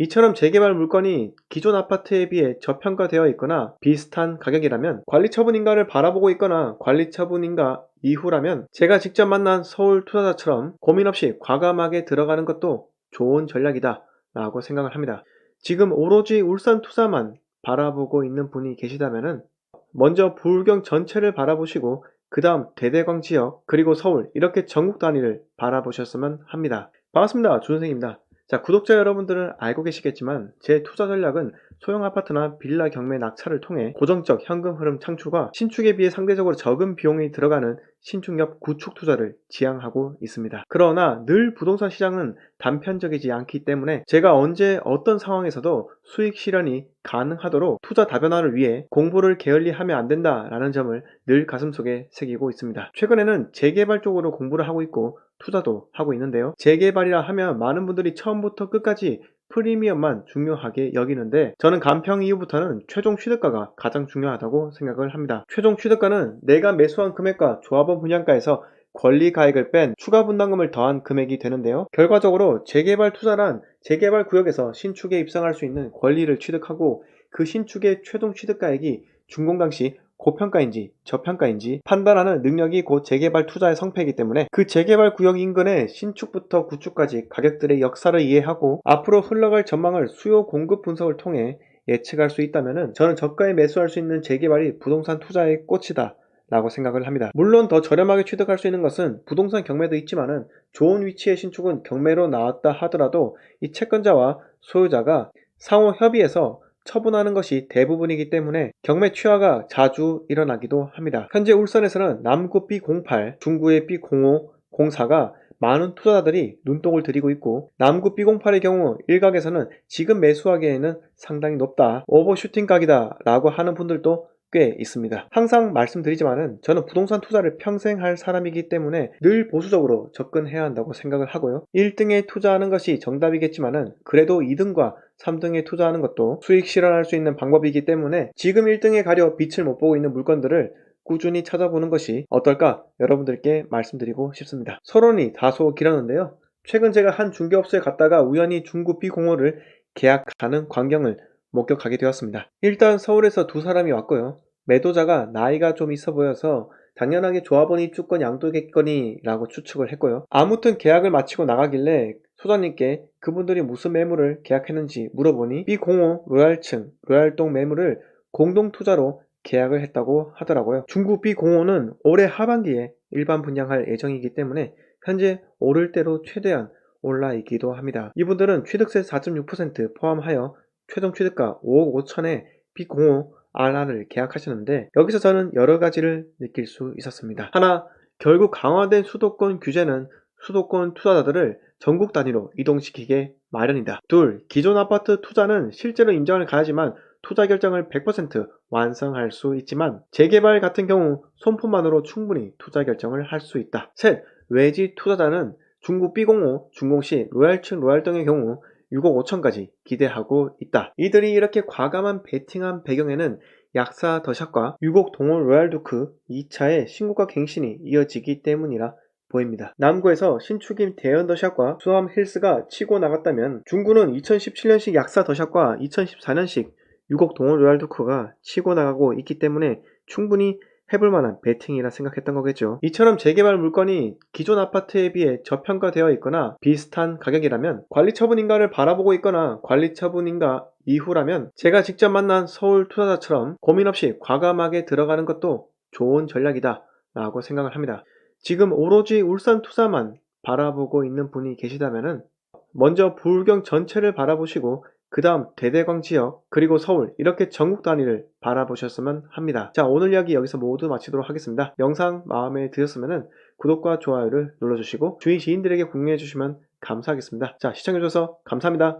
이처럼 재개발 물건이 기존 아파트에 비해 저평가되어 있거나 비슷한 가격이라면 관리처분인가를 바라보고 있거나 관리처분인가 이후라면 제가 직접 만난 서울 투자자처럼 고민 없이 과감하게 들어가는 것도 좋은 전략이다 라고 생각을 합니다. 지금 오로지 울산 투자만 바라보고 있는 분이 계시다면 먼저 부울경 전체를 바라보시고 그 다음 대대광 지역 그리고 서울 이렇게 전국 단위를 바라보셨으면 합니다. 반갑습니다. 주선생입니다. 자 구독자 여러분들은 알고 계시겠지만 제 투자 전략은 소형 아파트나 빌라 경매 낙찰을 통해 고정적 현금 흐름 창출과 신축에 비해 상대적으로 적은 비용이 들어가는 신축 옆 구축 투자를 지향하고 있습니다. 그러나 늘 부동산 시장은 단편적이지 않기 때문에 제가 언제 어떤 상황에서도 수익 실현이 가능하도록 투자 다변화를 위해 공부를 게을리 하면 안 된다라는 점을 늘 가슴속에 새기고 있습니다. 최근에는 재개발 쪽으로 공부를 하고 있고 투자도 하고 있는데요. 재개발이라 하면 많은 분들이 처음부터 끝까지 프리미엄만 중요하게 여기는데 저는 간평 이후부터는 최종 취득가가 가장 중요하다고 생각을 합니다. 최종 취득가는 내가 매수한 금액과 조합원 분양가에서 권리 가액을 뺀 추가 분담금을 더한 금액이 되는데요. 결과적으로 재개발 투자란 재개발 구역에서 신축에 입성할 수 있는 권리를 취득하고 그 신축의 최종 취득가액이 준공 당시 고평가인지 저평가인지 판단하는 능력이 곧 재개발 투자의 성패이기 때문에 그 재개발 구역 인근의 신축부터 구축까지 가격들의 역사를 이해하고 앞으로 흘러갈 전망을 수요 공급 분석을 통해 예측할 수 있다면 저는 저가에 매수할 수 있는 재개발이 부동산 투자의 꽃이다. 라고 생각을 합니다. 물론 더 저렴하게 취득할 수 있는 것은 부동산 경매도 있지만은 좋은 위치의 신축은 경매로 나왔다 하더라도 이 채권자와 소유자가 상호 협의해서 처분하는 것이 대부분이기 때문에 경매 취하가 자주 일어나기도 합니다. 현재 울산에서는 남구 B08, 중구의 B05, 04가 많은 투자자들이 눈독을 들이고 있고 남구 B08의 경우 일각에서는 지금 매수하기에는 상당히 높다. 오버슈팅 각이다 라고 하는 분들도 꽤 있습니다. 항상 말씀드리지만은 저는 부동산 투자를 평생 할 사람이기 때문에 늘 보수적으로 접근해야 한다고 생각을 하고요. 1등에 투자하는 것이 정답이겠지만은 그래도 2등과 3등에 투자하는 것도 수익 실현할 수 있는 방법이기 때문에 지금 1등에 가려 빛을 못 보고 있는 물건들을 꾸준히 찾아보는 것이 어떨까 여러분들께 말씀드리고 싶습니다. 서론이 다소 길었는데요. 최근 제가 한 중개업소에 갔다가 우연히 중구 B05를 계약하는 광경을 목격하게 되었습니다. 일단 서울에서 두 사람이 왔고요. 매도자가 나이가 좀 있어 보여서 당연하게 조합원 입주권 양도겠거니 라고 추측을 했고요. 아무튼 계약을 마치고 나가길래 소장님께 그분들이 무슨 매물을 계약했는지 물어보니 B05 로얄층, 로얄동 매물을 공동투자로 계약을 했다고 하더라고요. 중국 B05는 올해 하반기에 일반 분양할 예정이기 때문에 현재 오를 대로 최대한 올라 있기도 합니다. 이분들은 취득세 4.6% 포함하여 최종 취득가 5억 5천에 B05 RR을 계약하셨는데 여기서 저는 여러 가지를 느낄 수 있었습니다. 하나, 결국 강화된 수도권 규제는 수도권 투자자들을 전국 단위로 이동시키게 마련이다. 둘, 기존 아파트 투자는 실제로 인정을 가야지만 투자 결정을 100% 완성할 수 있지만 재개발 같은 경우 손품만으로 충분히 투자 결정을 할 수 있다. 셋, 외지 투자자는 중국 B05, 중공시, 로얄층, 로얄 등의 경우 6억 5천까지 기대하고 있다. 이들이 이렇게 과감한 베팅한 배경에는 약사 더샷과 6억 동원 로얄두크 2차의 신고가 갱신이 이어지기 때문이라 보입니다. 남구에서 신축임 대연 더샷과 수암 힐스가 치고 나갔다면 중구는 2017년식 약사 더샷과 2014년식 6억 동원 로얄두크가 치고 나가고 있기 때문에 충분히 해볼 만한 베팅이라 생각했던 거겠죠. 이처럼 재개발 물건이 기존 아파트에 비해 저평가되어 있거나 비슷한 가격이라면 관리 처분인가를 바라보고 있거나 관리 처분인가 이후라면 제가 직접 만난 서울 투자자처럼 고민 없이 과감하게 들어가는 것도 좋은 전략이다 라고 생각을 합니다. 지금 오로지 울산 투자만 바라보고 있는 분이 계시다면 먼저 부울경 전체를 바라보시고 그 다음 대대광 지역 그리고 서울 이렇게 전국 단위를 바라보셨으면 합니다. 자 오늘 이야기 여기서 모두 마치도록 하겠습니다. 영상 마음에 드셨으면 구독과 좋아요를 눌러주시고 주위 지인들에게 공유해 주시면 감사하겠습니다. 자 시청해주셔서 감사합니다.